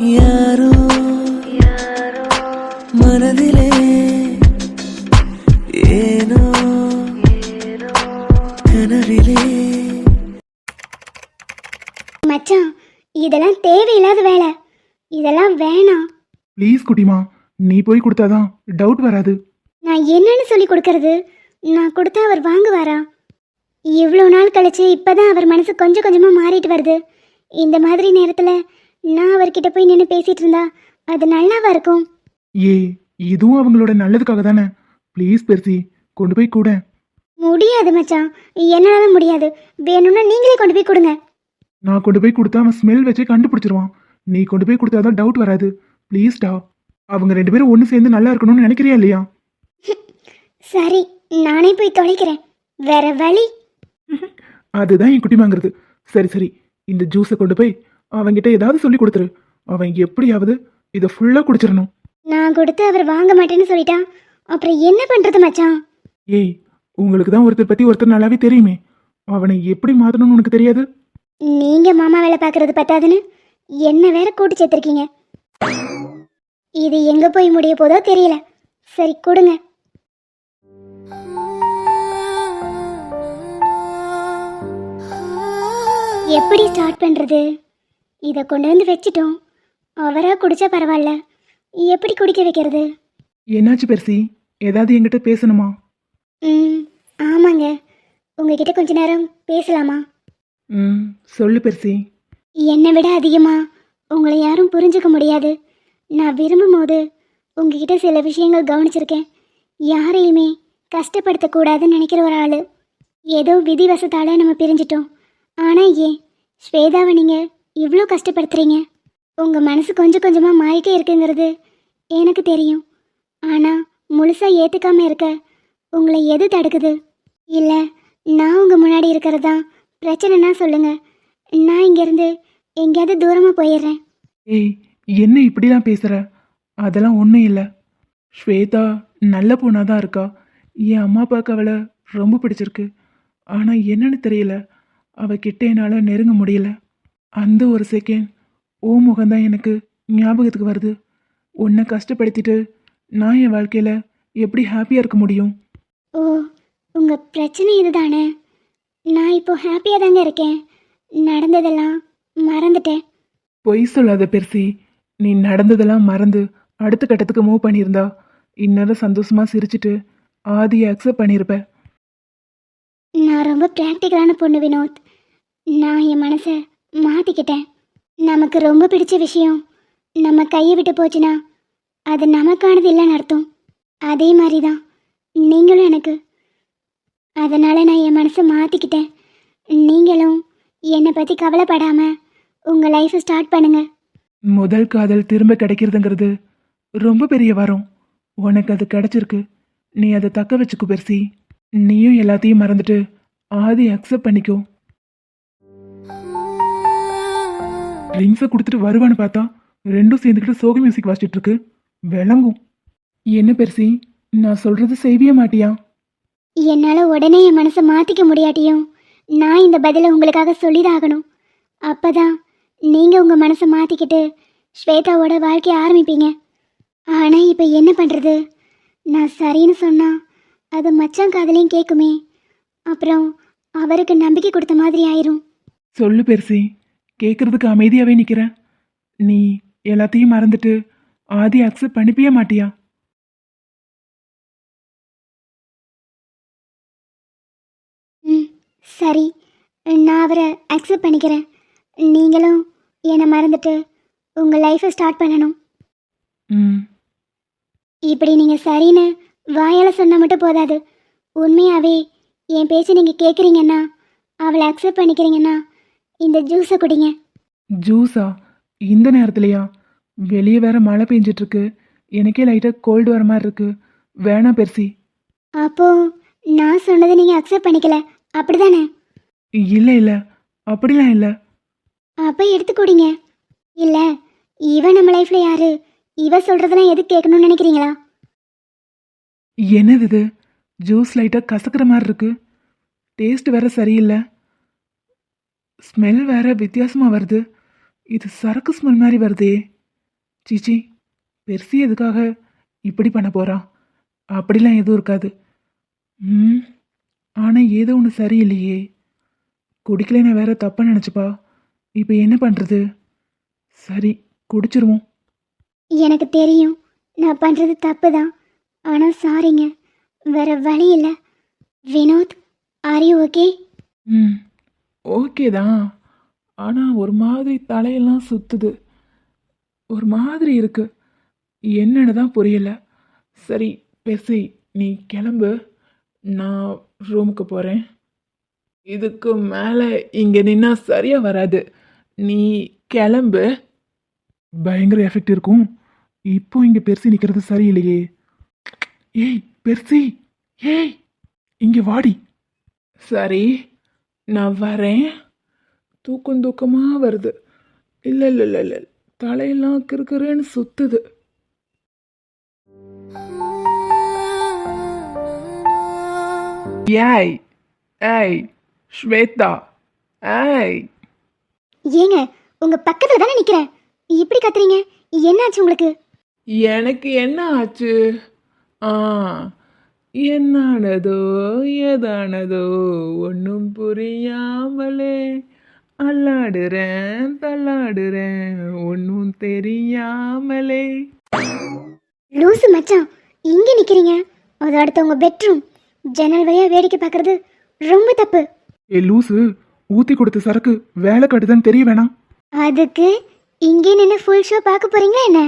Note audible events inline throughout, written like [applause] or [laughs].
யாரோ மனதிலே ஏனோ கனவிலே. மச்சான் இதெல்லாம் தேவையில்லாத வேலை. இதெல்லாம் வேணாம். ப்ளீஸ் குட்டிமா நீ போய் கொடுத்தாதான் டவுட் வராது. நான் என்னன்னு சொல்லி கொடுக்கறது? நான் கொடுத்தா அவர் வாங்குவாரா? இவ்வளோ நாள் கழிச்சு இப்பதான் அவர் மனசு கொஞ்சம் கொஞ்சமா மாறிட்டு வருது. இந்த மாதிரி நேரத்துல நான் அவர்கிட்ட போய் நின்று பேசிட்டு இருந்தா அது நல்லாவா இருக்கும்? ஏ இதுவும் அவங்களோட நல்லதுக்காக தானே? ப்ளீஸ் பெருசி கொண்டு போய் கூட. முடியாது மச்சான். என்னால முடியாது. வேணும்னா நீங்களே கொண்டு போய் கொடுங்க. நான் கொண்டு போய் கொடுத்தா அவன் ஸ்மெல் வச்சு கண்டுபிடிச்சிருவான். நீ கொண்டு போய் கொடுத்தாதான் டவுட் வராது. ப்ளீஸ் டா அவங்க ரெண்டு பேரும் ஒன்று சேர்ந்து நல்லா இருக்கணும்னு நினைக்கிறியா இல்லையா? [laughs] சரி நானே போய் தொலைக்கிறேன். வேற வழி? [laughs] அதுதான் என் குட்டிமாங்கிறது சரி சரி இந்த ஜூஸை கொண்டு போய் அவன்கிட்ட ஏதாவது சொல்லி கொடுத்துரு. அவன் எப்படியாவது இதை ஃபுல்லாக குடிச்சிடணும். நான் கொடுத்து அவர் வாங்க மாட்டேன்னு சொல்லிட்டான். அப்புறம் என்ன பண்றது மச்சான்? ஏய் உங்களுக்கு தான் ஒருத்தர் பற்றி ஒருத்தர் நல்லாவே தெரியுமே. அவனை எப்படி மாற்றணும்னு உனக்கு தெரியாது? நீங்க மாமா வேலை பார்க்கறது பத்தாதுன்னு என்ன வேற கூட்டி சேர்த்திருக்கீங்க? இது எங்க போய் முடிய போதோ தெரியல. சரி கொடுங்க. எப்படி ஸ்டார்ட் பண்றது? இதை கொண்டு வந்து வச்சிட்டோம். அவரா குடிச்சா பரவாயில்ல எப்படி குடிக்க வைக்கிறது? என்னாச்சு பெருசி? ஏதாவது என்கிட்ட பேசணுமா? ம் ஆமாங்க. உங்ககிட்ட கொஞ்ச நேரம் பேசலாமா? ம் சொல்லு பெருசி. என்னை விட அதிகமா? உங்களை யாரும் புரிஞ்சுக்க முடியாது. நான் விரும்பும் போது உங்ககிட்ட சில விஷயங்கள் கவனிச்சிருக்கேன். யாரையுமே கஷ்டப்படுத்தக்கூடாதுன்னு நினைக்கிற ஒரு ஆள். ஏதோ விதிவசத்தால் நம்ம பிரிஞ்சிட்டோம். ஆனால் ஏன்? ஸ்வேதாவை நீங்கள் இவ்வளோ கஷ்டப்படுத்துறீங்க? உங்கள் மனசு கொஞ்சம் கொஞ்சமாக மாறிட்டே இருக்குங்கிறது எனக்கு தெரியும். ஆனால் முழுசாக ஏற்றுக்காம இருக்க உங்களை எது தடுக்குது? இல்லை நான் உங்கள் முன்னாடி இருக்கிறது? தான் பிரச்சனைனா சொல்லுங்கள் நான் இங்கேருந்து எங்கேயாவது தூரமாக போயிடுறேன். ஏய் என்ன இப்படிலாம் பேசுகிற அதெல்லாம் ஒன்றும் இல்லை. ஸ்வேதா நல்ல பொண்ணாக தான் இருக்கா. என் அம்மா அப்பாவுக்கு அவளை ரொம்ப பிடிச்சிருக்கு. ஆனால் என்னன்னு தெரியல. அவகிட்ட என்னால் நெருங்க முடியல. அந்த ஒரு செகண்ட் ஓ முகம்தான் எனக்கு ஞாபகத்துக்கு வருது. உன்னை கஷ்டப்படுத்திட்டு நான் என் வாழ்க்கையில் எப்படி ஹாப்பியாக இருக்க முடியும்? ஓ உங்கள் பிரச்சனை இதுதானே? நான் இப்போ ஹாப்பியாக தாங்க இருக்கேன். நடந்ததெல்லாம் மறந்துட்டேன். பொய் சொல்லாத பெருசி. நீ நடந்ததெல்லாம் மறந்து அடுத்த கட்டத்துக்கு மூவ் பண்ணியிருந்தா இந்நேரம் சந்தோஷமாக சிரிச்சிட்டு ஆதியை அக்செப்ட் பண்ணியிருப்ப. நான் ரொம்ப ப்ராக்டிக்கலான பொண்ணு வினோத். நான் என் மனசை மாற்றிக்கிட்டேன் நமக்கு ரொம்ப பிடிச்ச விஷயம் நம்ம கையை விட்டு போச்சுன்னா அது நமக்கானது இல்லைன்னு அர்த்தம். அதே மாதிரி தான் நீங்களும் எனக்கு. அதனால் நான் என் மனசை மாற்றிக்கிட்டேன் நீங்களும் என்னை பற்றி கவலைப்படாமல் உங்கள் லைஃப்பை ஸ்டார்ட் பண்ணுங்கள் முதல் காதல் திரும்ப கிடைக்கிறதுங்கிறது ரொம்ப பெரிய வரம். உனக்கு அது கிடைச்சிருக்கு. நீ அதை தக்க வச்சுக்கோ பெருசி. நீயும் எல்லாத்தையும் மறந்துட்டு ஆதி அக்செப்ட் பண்ணிக்கோ. ட்ரிங்க்ஸை கொடுத்துட்டு வருவான்னு பார்த்தா ரெண்டும் சேர்ந்துக்கிட்டு சோக மியூசிக் வாசிச்சிட்டு இருக்கு. விளங்கும். என்ன பெருசி? நான் சொல்றது செய்விய மாட்டியா? என்னால் உடனே என் மனசை மாற்றிக்க முடியாட்டியும் நான் இந்த பதிலை உங்களுக்காக சொல்லிதாகணும். அப்போ தான் நீங்கள் உங்கள் மனசை மாற்றிக்கிட்டு ஸ்வேதாவோட வாழ்க்கையை ஆரம்பிப்பீங்க. ஆனால் இப்போ என்ன பண்ணுறது நான் சரின்னு சொன்னால் அது மச்சான் காதலையும் கேட்குமே. அப்புறம் அவருக்கு நம்பிக்கை கொடுத்த மாதிரி ஆயிரும். சொல்லு பெருசி. கேட்கறதுக்கு அமைதியாவே நிக்கிறேன் நீ எல்லாத்தையும் மறந்துட்டு ஆதி அக்செப்ட் பண்ணிப்பிய மாட்டியா? ம் சரி. நான் அவரை அக்செப்ட் பண்ணிக்கிறேன். நீங்களும் என்னை மறந்துட்டு உங்கள் லைஃப்பை ஸ்டார்ட் பண்ணணும். ம். இப்படி நீங்கள் சரின்னு வாயால் சொன்னால் மட்டும் போதாது. உண்மையாகவே என் பேச்சு நீங்கள் கேட்குறீங்கன்னா அவளை அக்செப்ட் பண்ணிக்கிறீங்கன்னா இந்த ஜூஸை குடிங்க. ஜூஸா இந்த நேரத்துலையா? வெளியே வேற மழை பெஞ்சிட்டு இருக்கு எனக்கே லைட்டாக கோல்டு வர மாதிரி இருக்கு. வேணாம் பெருசி. அப்போ நான் சொன்னதை நீங்கள் அக்செப்ட் பண்ணிக்கல. அப்படிதானே? இல்லை இல்லை. அப்படிலாம் இல்லை. அப்போ எடுத்து குடிங்க. இல்லை இவ நம்ம லைஃப்பில் யாரு? இவ சொல்கிறதெல்லாம் எதுக்கு கேட்கணும்னு நினைக்கிறீங்களா? என்னது இது? ஜூஸ் லைட்டாக கசக்கிற மாதிரி இருக்கு. டேஸ்ட் வேற சரியில்லை. ஸ்மெல் வேற வித்தியாசமாக வருது. இது சரக்கு ஸ்மெல் மாதிரி வருதே. சீச்சி பெருசி எதுக்காக இப்படி பண்ண போறா? அப்படிலாம் எதுவும் இருக்காது. ம் ஆனால் ஏதோ ஒன்று சரியில்லையே. குடிக்கலைன்னா வேற தப்பாக நினச்சிப்பா. இப்போ என்ன பண்ணுறது சரி குடிச்சிருவோம். எனக்கு தெரியும். நான் பண்ணுறது தப்பு தான் ஆனால் சாரிங்க. வேற வழி இல்லை. வினோத் ஆர் யூ ஓகே ம். ஓகே தான். ஆனால் ஒரு மாதிரி தலையெல்லாம் சுற்றுது ஒரு மாதிரி இருக்கு. என்னன்னு தான் புரியல. சரி பெசி நீ கிளம்பு. நான் ரூமுக்கு போகிறேன் இதுக்கு மேலே இங்கே நின்னா சரியாக வராது. நீ கிளம்பு. பயங்கர எஃபெக்ட் இருக்கும். இப்போ இங்கே பெருசி நிற்கிறது சரியில்லையே. ஏய் பெருசி! ஏய் இங்கே வாடி. சரி. நான் வரேன் தூக்கம் தூக்கமாக வருது. இல்லை இல்லை இல்லை இல்லை தலையெல்லாம் கிறுக்கிறுன்னு சுத்துது. ஏய் ஏய் ஸ்வேதா ஏய். ஏங்க உங்க பக்கத்துல தானே நிக்கிறேன். இப்படி கத்துறீங்க? என்னாச்சு உங்களுக்கு? எனக்கு என்ன ஆச்சு? ஆ என்னானதோ ஏதானதோ ஒன்றும் புரியாமலே. அல்லாடுறேன் தள்ளாடுறேன் ஒன்றும் தெரியாமலே. லூசு மச்சான் இங்க நிக்கிறீங்க? அது அடுத்த உங்க பெட்ரூம். ஜன்னல் வழியா வேடிக்கை பார்க்கறது ரொம்ப தப்பு. ஏ லூசு ஊத்தி கொடுத்த சரக்கு வேலை கட்டுதுன்னு தெரிய வேணாம். அதுக்கு இங்கே நின்று ஃபுல் ஷோ பார்க்க போறீங்களா என்ன?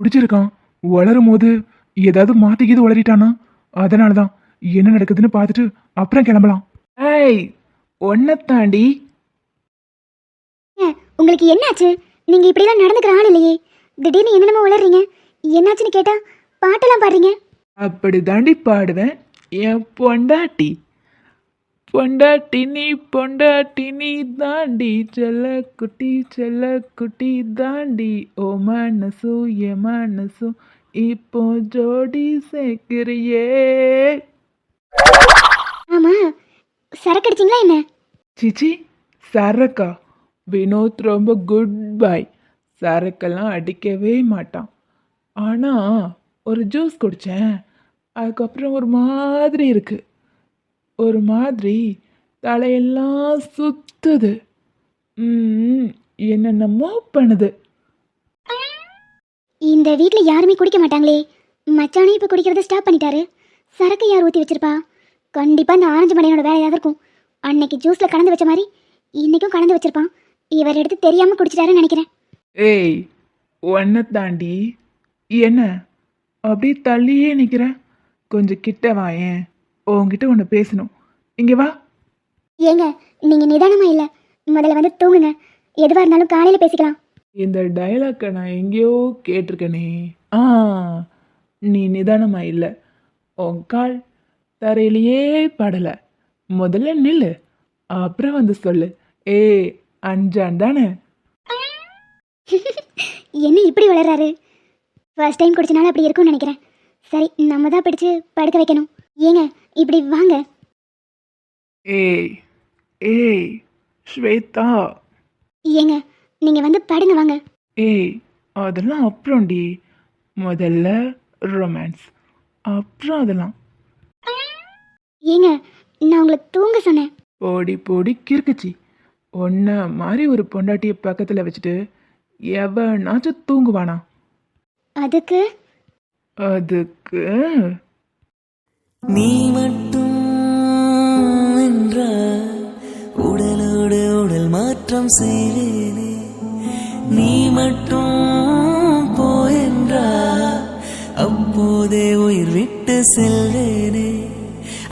பிடிச்சிருக்கான் வளரும் போது ஏதாவது மாத்திக்கிது வளரிட்டானா அதனால தான் என்ன நடக்குதுன்னு பார்த்துட்டு அப்புறம் கிளம்பலாம். ஏய் ஒன்ன தாண்டி. ஏன், உங்களுக்கு என்னாச்சு? நீங்க இப்படிலாம் நடந்துக்கிற ஆள் இல்லையே. திடீர்னு என்னென்னமோ உளறீங்க. என்னாச்சுன்னு கேட்டா பாட்டெல்லாம் பாடுறீங்க. அப்படி தாண்டி பாடுவேன். என் பொண்டாட்டி. பொண்டாட்டி நீ பொண்டாட்டி நீ தாண்டி செல்ல குட்டி செல்ல குட்டி தாண்டி. ஓ மனசு எ மனசு. இப்போ ஜோடி சேர்க்கிறியே. ஆமா சரக்கு அடிச்சிங்களா என்ன? சிச்சி சரக்கா. வினோத் ரொம்ப குட் பாய் சரக்கெல்லாம் அடிக்கவே மாட்டான். ஆனால் ஒரு ஜூஸ் குடித்தேன் அதுக்கப்புறம் ஒரு மாதிரி இருக்கு. ஒரு மாதிரி தலையெல்லாம் சுத்துது. ம், என்னென்னமோ பண்ணுது. இந்த வீட்ல யாருமே குடிக்க மாட்டாங்களே. மச்சானே இப்ப குடிக்கிறத ஸ்டாப் பண்ணிட்டாரு. சரக்கு யார் ஊத்தி வச்சிருப்பா? கண்டிப்பா இந்த ஆரஞ்சு மடையனோட வேலை ஏதாவது இருக்கும். அன்னைக்கு ஜூஸ்ல கலந்து வச்ச மாதிரி இன்னைக்கும் கலந்து வச்சிருப்பான். இவர் எடுத்து தெரியாம குடிச்சிட்டாருன்னு நினைக்கிறேன். ஏய் உன்னை தாண்டி என்ன? அப்படியே தள்ளியே நிற்கிற கொஞ்சம் கிட்ட வாயேன் உன்கிட்ட ஒன்று பேசணும். இங்கே வா. ஏங்க நீங்க நிதானமா இல்ல. முதல்ல வந்து தூங்குங்க. எதுவா இருந்தாலும் காலையில பேசிக்கலாம். இந்த டயலாக்கை நான் எங்கேயோ கேட்டிருக்கேனே. ஆ நீ நிதானமா இல்லை. உன் கால் தரையிலேயே படலை. முதல்ல நில்லு. அப்புறம் வந்து சொல்லு. ஏ அஞ்சான் தானே? [laughs] என்ன இப்படி வளர்றாரு? ஃபர்ஸ்ட் டைம் குடிச்சனால அப்படி இருக்கும்னு நினைக்கிறேன். சரி நம்ம தான் பிடிச்சு படுக்க வைக்கணும். ஏங்க இப்படி வாங்க. ஏய் ஏய் ஸ்வேதா. ஏங்க நீங்க வந்து படுங்க வாங்க. ஏய் அதெல்லாம் அப்புறம்டி. முதல்ல ரொமான்ஸ் அப்புறம் அதெல்லாம். ஏங்க நான் உங்களை தூங்க சொன்னேன். போடி போடி கிறுக்குச்சி. ஒன்ன மாதிரி ஒரு பொண்டாட்டியை பக்கத்தில் வச்சுட்டு எவனாச்சும் தூங்குவானா? அதுக்கு? அதுக்கு? நீ மட்டும் என்றால் உடலோடு உடல் மாற்றம் செய்வேனே. நீ மட்டும் போயென்றா அப்போதே உயிர் விட்டு செல்வேனே.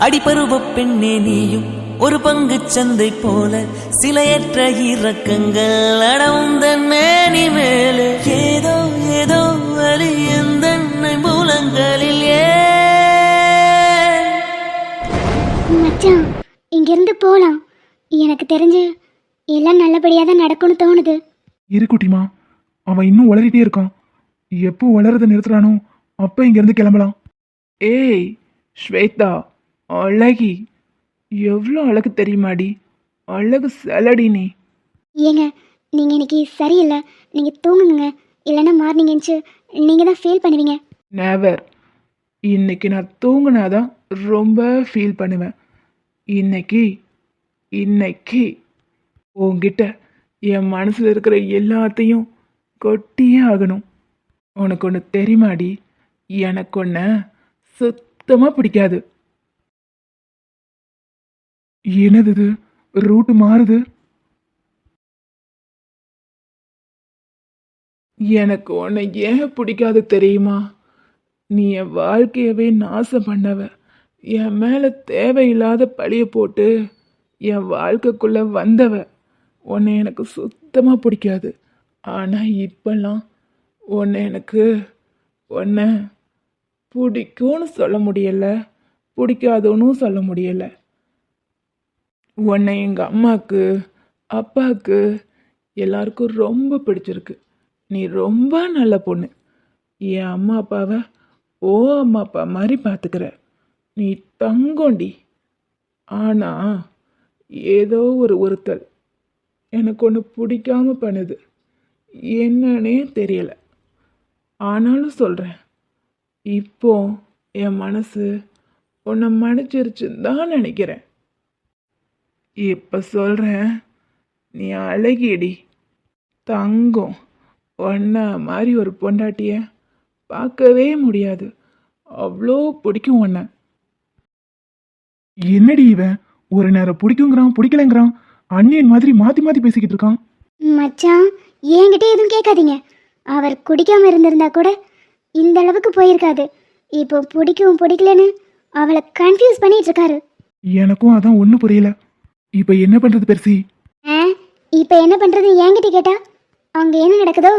அடிப்பருவ பெண்ணே நீயும் ஒரு பங்கு சந்தை போல சிலையற்ற இறக்கங்கள் அடவுந்த மேனி மேலே ஏதோ ஏதோ வலி எந்த மூலங்களில் ஏன் மச்சான் இங்கிருந்து போலாம். எனக்கு தெரிஞ்சு எல்லாம் நல்லபடியாக தான் நடக்கும்னு தோணுது. இரு குட்டிமா அவன் இன்னும் வளரிட்டே இருக்கான். எப்போ வளரதை நிறுத்துறானோ அப்போ இங்கேருந்து கிளம்பலாம். ஏய் ஸ்வேதா அழகி எவ்வளோ அழகு தெரியுமாடி? அழகு சலடி நீ. ஏங்க நீங்கள் இன்னைக்கு சரியில்லை. நீங்கள் தூங்குங்க. இல்லைன்னா மார்னிங் எந்துச்சு நீங்கள் தான் ஃபீல் பண்ணுவீங்க. நெவர் இன்னைக்கு நான் தூங்குனாதான் ரொம்ப ஃபீல் பண்ணுவேன். இன்னைக்கு இன்னைக்கு உன்கிட்ட என் மனசில் இருக்கிற எல்லாத்தையும் கொட்டியே ஆகணும். உனக்கு ஒன்று தெரியுமாடி? எனக்கு ஒன்று சுத்தமாக பிடிக்காது. என்னது இது? ரூட்டு மாறுது? எனக்கு உன்னை ஏன் பிடிக்காது தெரியுமா? நீ என் வாழ்க்கையவே நாசம் பண்ணவ. என் மேலே தேவையில்லாத பழிய போட்டு என் வாழ்க்கைக்குள்ளே வந்தவ. உன்னை எனக்கு சுத்தமாக பிடிக்காது. ஆனால் இப்பெல்லாம் உன்னை எனக்கு உன்னை பிடிக்கும்னு சொல்ல முடியலை. பிடிக்காதுன்னு சொல்ல முடியலை. உன்னை எங்கள் அம்மாவுக்கு அப்பாவுக்கு எல்லாருக்கும் ரொம்ப பிடிச்சிருக்கு. நீ ரொம்ப நல்ல பொண்ணு. என் அம்மா அப்பாவை ஓ அம்மா அப்பா மாதிரி பார்த்துக்கிற நீ தங்கோண்டி. ஆனால் ஏதோ ஒரு ஒருத்தல் எனக்கு ஒன்று பிடிக்காம பண்ணுது. என்னன்னே தெரியல. ஆனாலும் சொல்கிறேன் இப்போ என் மனசு உன்னை மன்னிச்சிருச்சுன்னு தான் நினைக்கிறேன். இப்போ சொல்கிறேன் நீ அழகிடி தங்கம் ஒன்ன மாதிரி ஒரு பொண்டாட்டிய பார்க்கவே முடியாது. அவ்வளோ பிடிக்கும் உன்னை. என்னடி இவன்? ஒரு நேரம் பிடிக்குங்கிறான் பிடிக்கலங்கிறான். அண்ணியன் மாதிரி மாற்றி மாற்றி பேசிக்கிட்டு இருக்கான். மச்சான் என்கிட்ட எதுவும் கேட்காதீங்க. அவர் குடிக்காம இருந்திருந்தா கூட இந்த அளவுக்கு போயிருக்காது. இப்போ பிடிக்கும் பிடிக்கலன்னு அவளை கன்ஃபியூஸ் பண்ணிட்டு இருக்காரு. எனக்கும் அதான் ஒன்றும் புரியல. இப்போ என்ன பண்ணுறது பெருசி? ஆ இப்போ என்ன பண்ணுறது என்கிட்ட கேட்டா? அங்கே என்ன நடக்குதோ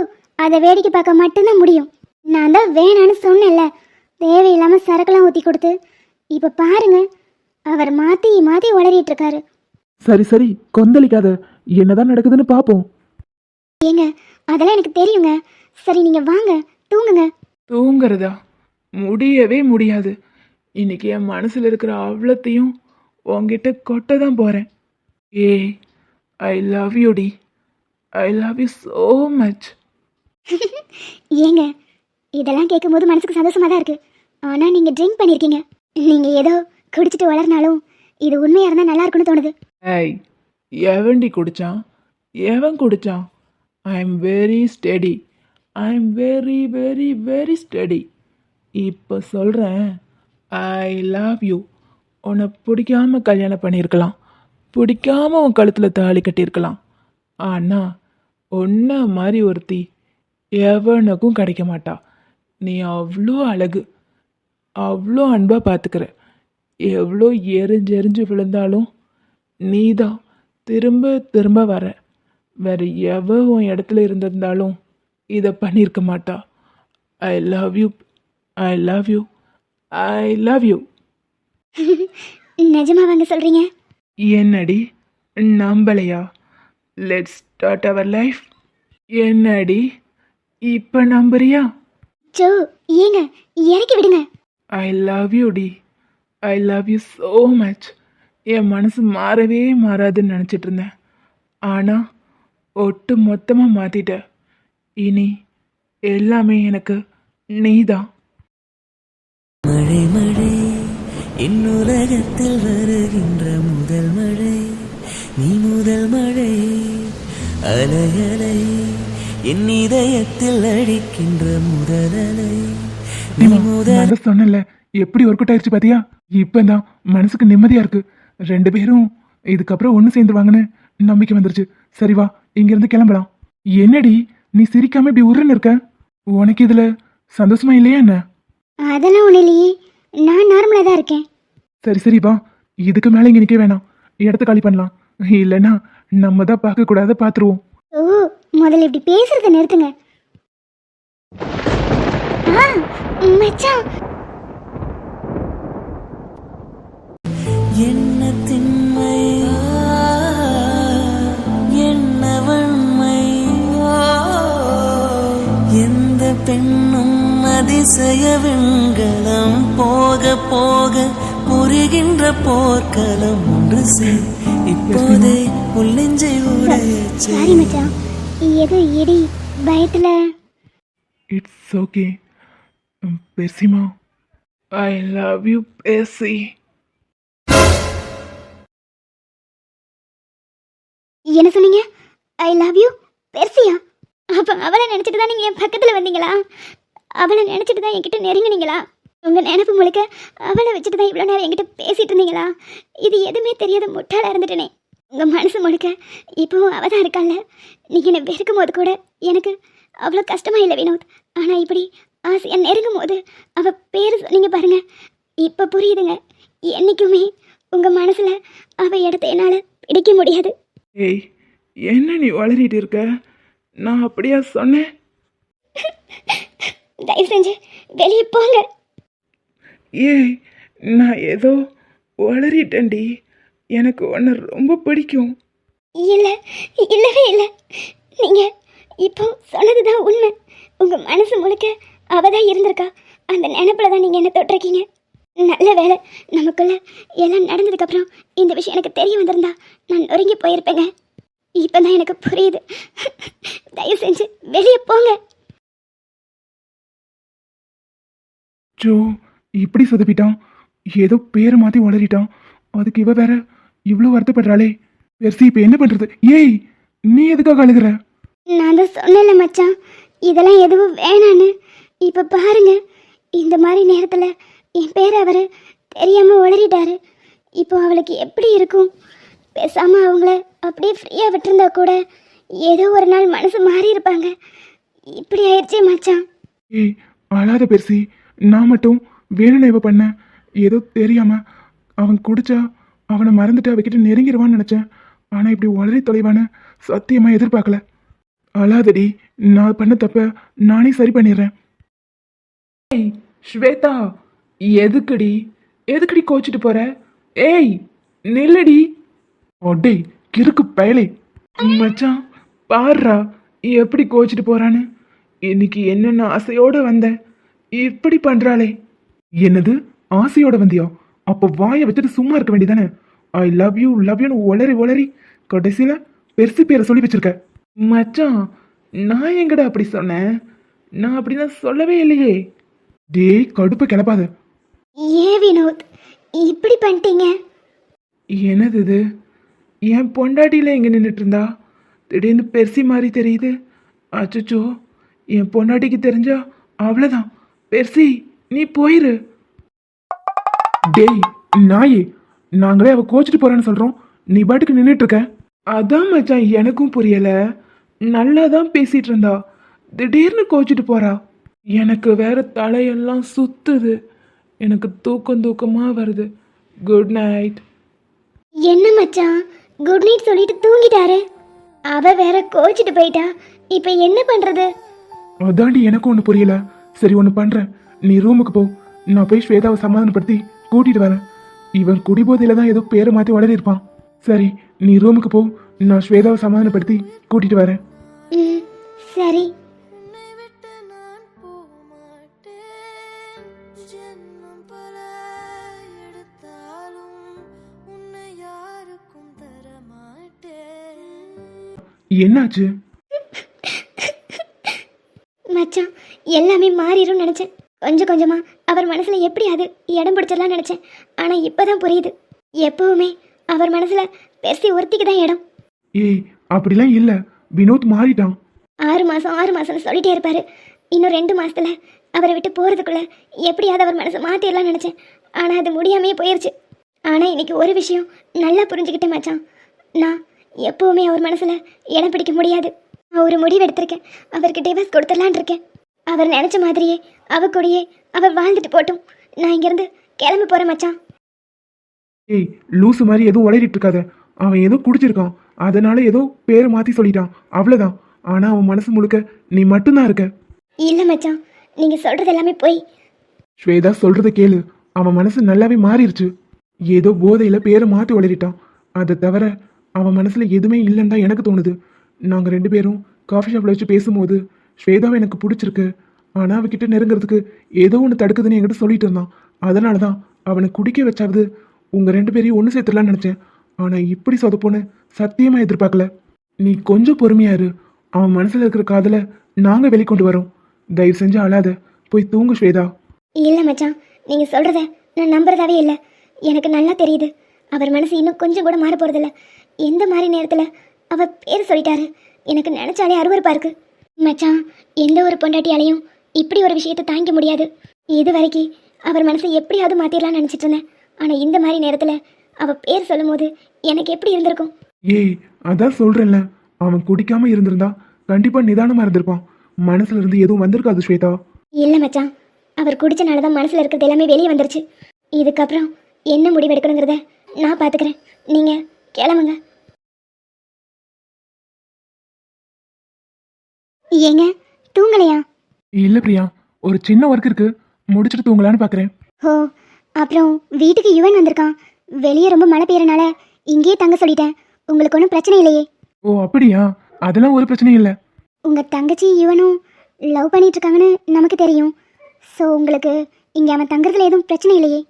அதை வேடிக்கை பார்க்க மட்டும்தான் முடியும். நான் தான் வேணான்னு சொன்னேன்ல. தேவையில்லாமல் சரக்கெல்லாம் ஊற்றி கொடுத்து. இப்போ பாருங்க அவர் மாற்றி மாற்றி உளறிட்டு இருக்காரு. சரி சரி கொந்தளிக்காத. என்னதான் நடக்குதுன்னு பார்ப்போம் ஏங்க அதெல்லாம் எனக்கு தெரியுங்க. சரி நீங்கள் வாங்க தூங்குங்க. தூங்குறதா? முடியவே முடியாது. இன்னைக்கு என் மனசில் இருக்கிற அவ்வளோத்தையும் உன்கிட்ட கொட்ட தான் போகிறேன் ஏய் I love you D. I love you so much ஏங்க இதெல்லாம் கேட்கும்போது மனசுக்கு சந்தோஷமாக தான் இருக்குது ஆனால் நீங்கள் ட்ரிங்க் பண்ணியிருக்கீங்க நீங்கள் ஏதோ குடிச்சிட்டு வளர்னாலும் இது உண்மையாக இருந்தால் நல்லா இருக்கும்னு தோணுது. ஏய் எவன்டி குடிச்சான்? எவன் குடிச்சான்? I am very steady I am very very very steady இப்போ சொல்கிறேன் ஐ லவ் யூ உன்னை பிடிக்காம கல்யாணம் பண்ணியிருக்கலாம். பிடிக்காம உன் கழுத்தில் தாலி கட்டியிருக்கலாம். ஆனால் ஒன்றா மாதிரி ஒருத்தி எவனுக்கும் கிடைக்க மாட்டா. நீ அவ்வளோ அழகு அவ்வளோ அன்பாக பார்த்துக்கிற எவ்வளோ எரிஞ்செரிஞ்சு விழுந்தாலும் நீதான் திரும்ப திரும்ப வர. வேற எவ உன் இடத்துல இருந்திருந்தாலும் இதை பண்ணியிருக்க மாட்டா. I love you I love you I love you நிஜமா வாங்க சொல்கிறீங்க என்னடி நம்பலையா? லெட்ஸ் ஸ்டார்ட் அவர் லைஃப் என்னடி இப்போ நம்புறியா? ஜோ ஏங்க இறக்கி விடுங்க. I love you D I love you so much என் மனசு மாறவே மாறாதுன்னு நினச்சிட்டு இருந்தேன் ஆனால் ஒட்டு மொத்தமாக மாற்றிட்ட இனி எல்லாமே எனக்கு நீதான். மழை மழை என் உலகத்தில் வருகின்ற முதல் மழை. நீ முதல் மழை அலை அலை என் இதயத்தில் அடிக்கின்ற முதல் அலை நீ முதல் சொன்னேன்ல எப்படி ஒர்க் அவுட் ஆயிடுச்சு பாத்தியா? இப்பதான் மனசுக்கு நிம்மதியா இருக்கு. ரெண்டு பேரும் இதுக்கப்புறம் ஒன்று சேர்ந்துருவாங்கன்னு நம்பிக்கை வந்துருச்சு. சரி வா இங்கிருந்து கிளம்பலாம். என்னடி நீ சிரிக்காம இப்படி உருன்னு இருக்க? உனக்கு இதுல சந்தோஷமா இல்லையா என்ன? அதெல்லாம் ஒன்றும் இல்லையே. நான் நார்மலாக தான் இருக்கேன். சரி சரி வா. இதுக்கு மேலே இங்கே நிற்க வேணாம். இடத்த காலி பண்ணலாம். இல்லைன்னா நம்ம தான் பார்க்க கூடாத பார்த்துருவோம். ஓ முதல்ல இப்படி பேசுறத நிறுத்துங்க. ஆ மச்சான். அதிசய வெண்கலம் போக போக புரிகின்ற போர்க்களம் ஒன்று சேர் இப்போதே உள்ளெஞ்சை உடைய சாரி மச்சான். ஏதோ இடி பயத்தில். It's okay பெர்சிமா. I love you Percy. என்ன சொன்னீங்க? ஐ லவ் யூ பெர்சியா? அப்போ அவளை நினச்சிட்டு தான் நீங்கள் என் பக்கத்தில் வந்தீங்களா? அவளை நினச்சிட்டு தான் என்கிட்ட நெருங்குனீங்களா? உங்கள் நினப்பு முழுக்க அவளை வச்சுட்டு தான் இவ்வளோ நேரம் என்கிட்ட பேசிட்டு இருந்தீங்களா? இது எதுவுமே தெரியாத முட்டாளாக இருந்துட்டேனே. உங்கள் மனசு முழுக்க இப்போவும் அவள் தான் இருக்கால நீங்கள் என்னை வெறுக்கும் போது கூட எனக்கு அவ்வளோ கஷ்டமா இல்லை வினோத். ஆனால் இப்படி ஆசையாக நெருங்கும் போது அவள் பேர் சொன்னீங்க பாருங்க. இப்போ புரியுதுங்க. என்றைக்குமே உங்கள் மனசில் அவள் இடத்த என்னால் பிடிக்க முடியாது. ஏய் என்ன நீ வளரிட்டு இருக்க? நான் அப்படியா சொன்னேன்? [laughs] தயவு செஞ்சு வெளியே போங்க. ஏய் நான் ஏதோ வளரிட்டேன்டி எனக்கு உன்னை ரொம்ப பிடிக்கும். இல்லை இல்லவே இல்லை. நீங்கள் இப்போ சொன்னது தான் உண்மை. உங்கள் மனசு முழுக்க அவள் தான் இருந்திருக்கா. அந்த நினைப்பில் தான் நீங்கள் என்ன தொட்டிருக்கீங்க? நல்ல வேலை நமக்குள்ள எல்லாம் நடந்ததுக்கப்புறம் இந்த விஷயம் எனக்கு தெரிய வந்திருந்தா நான் நொறுங்கி போயிருப்பேங்க. இப்போ தான் எனக்கு புரியுது. தயவு செஞ்சு வெளியே போங்க. ஜோ இப்படி சொதப்பிட்டான். ஏதோ பேரை மாற்றி வளரிட்டான் அதுக்கு இவ வேற இவ்வளோ வருத்தப்படுறாளே. பெர்சி இப்போ என்ன பண்ணுறது ஏய் நீ எதுக்காக அழுகுற? நான் தான் சொன்னேன்ல மச்சான். இதெல்லாம் எதுவும் வேணான்னு. இப்போ பாருங்க. இந்த மாதிரி நேரத்தில் என் பேர் அவர் தெரியாமல் உளறிட்டாரு. இப்போ அவளுக்கு எப்படி இருக்கும்? பேசாமல் அவங்கள அப்படியே ஃப்ரீயாக விட்டுருந்தா கூட ஏதோ ஒரு நாள் மனசு மாறி இருப்பாங்க இப்படி ஆயிடுச்சே மச்சான். ஏய் அழாத பெர்சி. நான் மட்டும் வேணும்னு இவ பண்ணேன் ஏதோ தெரியாம அவன் குடிச்சா அவனை மறந்துட்டு அவகிட்ட நெருங்கிடுவான்னு நினச்சேன். ஆனால் இப்படி உளறி தொலைவான்னு சத்தியமாக எதிர்பார்க்கல. அழாதடி நான் பண்ண தப்ப நானே சரி பண்ணிடுறேன். ஏய் ஸ்வேதா எதுக்குடி? எதுக்குடி கோச்சிட்டு போற? ஏய் நில்லடி. ஒடே கிறுக்கு பயலே. மச்சான் பாடுறா எப்படி கோச்சிட்டு போறான்னு. இன்னைக்கு என்னென்ன ஆசையோட வந்தேன் இப்படி பண்றாளே. என்னது? ஆசையோட வந்தியா? அப்போ வாயை வச்சுட்டு சும்மா இருக்க வேண்டியதானே? ஐ லவ் யூ லவ் யூன்னு ஒளறி ஒளறி கடைசியில பெருசு பேரை சொல்லி வச்சிருக்க. மச்சான் நான் எங்கடா அப்படி சொன்னேன்? நான் அப்படிதான் சொல்லவே இல்லையே. டேய் கடுப்பை கிளப்பாத. ஏன் வினோத் இப்படி பண்ணிட்டீங்க? என்னது இது? என் பொண்டாட்டியில் எங்கே நின்றுட்டு இருந்தா திடீர்னு பெருசி மாதிரி தெரியுது. அச்சச்சோ என் பொண்டாட்டிக்கு தெரிஞ்சா அவ்வளோதான் பெருசி நீ போயிரு. டேய் நாயே நாங்களே அவ கோச்சிட்டு போறான்னு சொல்றோம். நீ பாட்டுக்கு நின்றுட்டு இருக்க அதான் மச்சான் எனக்கும் புரியல. நல்லா தான் பேசிட்டு இருந்தா திடீர்னு கோச்சிட்டு போறா. எனக்கு வேற தலையெல்லாம் சுத்துது. எனக்கு தூக்கம் தூக்கமா வருது. குட் நைட் என்ன மச்சான்? குட் நைட் சொல்லிட்டு தூங்கிட்டாரு. அவ வேற கோச்சிட்டு போயிட்டா. இப்போ என்ன பண்றது? அதாண்டி எனக்கும் ஒன்று புரியல. சரி ஒன்று பண்ணுறேன் நீ ரூமுக்கு போ. நான் போய் ஸ்வேதாவை சமாதானப்படுத்தி கூட்டிட்டு வரேன். இவன் குடிபோதையில தான் ஏதோ பேரை மாற்றி வளரி இருப்பான். சரி நீ ரூமுக்கு போ. நான் ஸ்வேதாவை சமாதானப்படுத்தி கூட்டிட்டு வரேன். சரி. உன்னை விட்டு நான் போமாட்டேன் ஜென்மம் பல எடுத்தாலும் உன்னை யாருக்கும் தரமாட்டேன் என்னாச்சு மச்சான் எல்லாமே மாறிடும் நினச்சேன். கொஞ்சம் கொஞ்சமாக அவர் மனசில் எப்படி அது இடம் பிடிச்சிடலாம் நினச்சேன். ஆனால் இப்போ தான் புரியுது. எப்போவுமே அவர் மனசில் பெருசி ஒருத்திக்கு தான் இடம். ஏய் அப்படிலாம் இல்லை. வினோத் மாறிட்டான். ஆறு மாதம் ஆறு மாதம்னு சொல்லிட்டே இருப்பார். இன்னும் ரெண்டு மாதத்தில் அவரை விட்டு போகிறதுக்குள்ளே எப்படியாவது அவர் மனசை மாற்றிடலாம்னு நினச்சேன். ஆனால் அது முடியாமையே போயிடுச்சு ஆனால் இன்னைக்கு ஒரு விஷயம் நல்லா புரிஞ்சுக்கிட்டேன் மச்சான். நான் எப்போவுமே அவர் மனசில் இடம் பிடிக்க முடியாது. ஒரு முடிவு எடுத்திருக்கேன் அவருக்கு டிவைஸ் கொடுத்துடலான் இருக்கேன். அவர் நினச்ச மாதிரியே அவ கூடயே அவர் வாழ்ந்துட்டு போட்டும். நான் இங்கேருந்து கிளம்பி போகிறேன் மச்சான். ஏய் லூசு மாதிரி எதுவும் உளறிட்டு இருக்காத அவன் ஏதோ குடிச்சிருக்கான். அதனால ஏதோ பேரை மாற்றி சொல்லிட்டான். அவ்வளோதான் ஆனால் அவன் மனசு முழுக்க நீ மட்டும்தான் இருக்க. இல்லை மச்சான். நீங்கள் சொல்கிறது எல்லாமே போய். ஸ்வேதா சொல்றத கேளு. அவன் மனசு நல்லாவே மாறிடுச்சு. ஏதோ போதையில பேரை மாத்தி வளரிட்டான் அதை தவிர அவன் மனசுல எதுவுமே இல்லைன்னு தான் எனக்கு தோணுது. நாங்க ரெண்டு பேரும் காஃபி ஷாப்ல வச்சு பேசும்போது ஸ்வேதாவை எனக்கு பிடிச்சிருக்கு. ஆனால் அவகிட்ட நெருங்கிறதுக்கு ஏதோ ஒன்று தடுக்குதுன்னு என்கிட்ட சொல்லிட்டு இருந்தான். அதனால தான் அவனை குடிக்க வச்சாவது உங்கள் ரெண்டு பேரையும் ஒன்று சேர்த்துடலாம்னு நினச்சேன். ஆனால் இப்படி சொதப்போன்னு சத்தியமாக எதிர்பார்க்கல. நீ கொஞ்சம் பொறுமையாரு அவன் மனசில் இருக்கிற காதலை நாங்கள் வெளிக்கொண்டு வரோம். தயவு செஞ்சு அழாத. போய் தூங்கு ஸ்வேதா. இல்லை மச்சான். நீங்கள் சொல்கிறத நான் நம்புறதாவே இல்லை. எனக்கு நல்லா தெரியுது. அவர் மனசு இன்னும் கொஞ்சம் கூட மாற போகிறதில்ல எந்த மாதிரி நேரத்தில் அவர் பேர் சொல்லிட்டாரு. எனக்கு நினச்சாலே அருவருப்பா இருக்குது மச்சான் எந்த ஒரு பொண்டாட்டியாலையும் இப்படி ஒரு விஷயத்தை தாங்கிக்க முடியாது. இது வரைக்கும் அவர் மனசை எப்படியாவது மாற்றிடலாம்னு நினச்சிட்டு இருந்தேன். ஆனால் இந்த மாதிரி நேரத்தில் அவள் பேர் சொல்லும்போது எனக்கு எப்படி இருந்திருக்கும்? ஏய் அதான் சொல்றேன்ல. அவன் குடிக்காம இருந்திருந்தா கண்டிப்பா நிதானமா இருந்திருப்பான். மனசுல இருந்து எதுவும் வந்திருக்காது ஸ்வேதா. இல்லை மச்சான் அவர் குடிச்சனால தான் மனசில் இருக்கிறது எல்லாமே வெளியே வந்துருச்சு. இதுக்கப்புறம் என்ன முடிவெடுக்கணுங்கிறத நான் பார்த்துக்கிறேன் நீங்கள் கிளம்புங்க. ஏங்க தூங்கலையா? இல்ல பிரியா ஒரு சின்ன ஒர்க் இருக்கு. முடிச்சுட்டு தூங்கலான்னு பாக்குறேன். ஓ அப்புறம் வீட்டுக்கு யுவன் வந்திருக்கான். வெளியே ரொம்ப மழை பெய்யறனால இங்கேயே தங்க சொல்லிட்டேன். உங்களுக்கு ஒன்றும் பிரச்சனை இல்லையே? ஓ அப்படியா? அதெல்லாம் ஒரு பிரச்சனையும் இல்லை. உங்கள் தங்கச்சி யுவனும் லவ் பண்ணிட்டு இருக்காங்கன்னு நமக்கு தெரியும். ஸோ உங்களுக்கு இங்கே அவன் தங்குறதுல எதுவும் பிரச்சனை இல்லையே?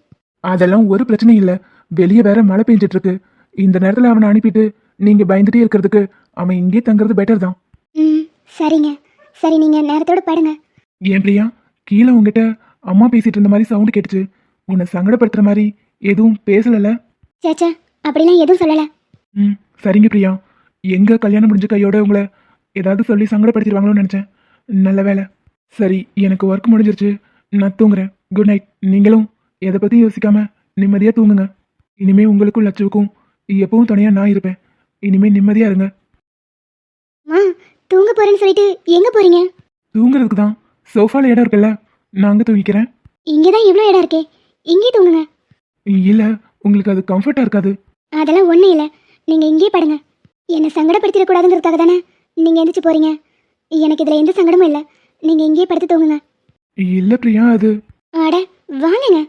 அதெல்லாம் ஒரு பிரச்சனையும் இல்லை. வெளியே வேற மழை பெஞ்சிட்டு இருக்கு இந்த நேரத்துல அவனை அனுப்பிட்டு நீங்க பயந்துட்டே இருக்கிறதுக்கு அவன் இங்கே தங்குறது பெட்டர் தான். ம். சரிங்க. சரி நீங்கள் நேரத்தோட படுங்க. ஏன் பிரியா? கீழே உங்ககிட்ட அம்மா பேசிட்டு இருந்த மாதிரி சவுண்டு கேட்டுச்சு. உன்னை சங்கடப்படுத்துற மாதிரி எதுவும் பேசலல சேச்சே அப்படிலாம் எதுவும் சொல்லலை. ம் சரிங்க பிரியா. எங்க கல்யாணம் முடிஞ்ச கையோட உங்களை ஏதாவது சொல்லி சங்கடப்படுத்திடுவாங்களோன்னு நினைச்சேன். நல்ல வேலை சரி எனக்கு ஒர்க் முடிஞ்சிருச்சு. நான் தூங்குறேன். குட் நைட் நீங்களும் எதை பத்தி யோசிக்காம நிம்மதியா தூங்குங்க. இனிமே உங்களுக்கும் லட்சுவுக்கும் எப்பவும் துணையா நான் இருப்பேன். இனிமே நிம்மதியா இருங்க. தூங்க போறேன்னு சொல்லிட்டு எங்கே போறீங்க? தூங்குறதுக்கு தான். சோஃபால இடம் இருக்குல்ல நான் அங்க தூங்கிக்கிறேன். இங்கே தான் இவ்வளோ இடம் இருக்கே. இங்கே தூங்குங்க? இல்ல உங்களுக்கு அது கம்ஃபர்ட்டா இருக்காது. அதெல்லாம் ஒன்றும் இல்லை. நீங்கள் இங்கேயே படுங்க. என்னை சங்கடப்படுத்திடக்கூடாதுங்கிறதுக்காக தானே நீங்கள் எந்திரிச்சு போறீங்க. எனக்கு இதில் எந்த சங்கடமும் இல்லை. நீங்கள் இங்கேயே படுத்து தூங்குங்க. இல்ல பிரியா அது அட வாங்குங்க.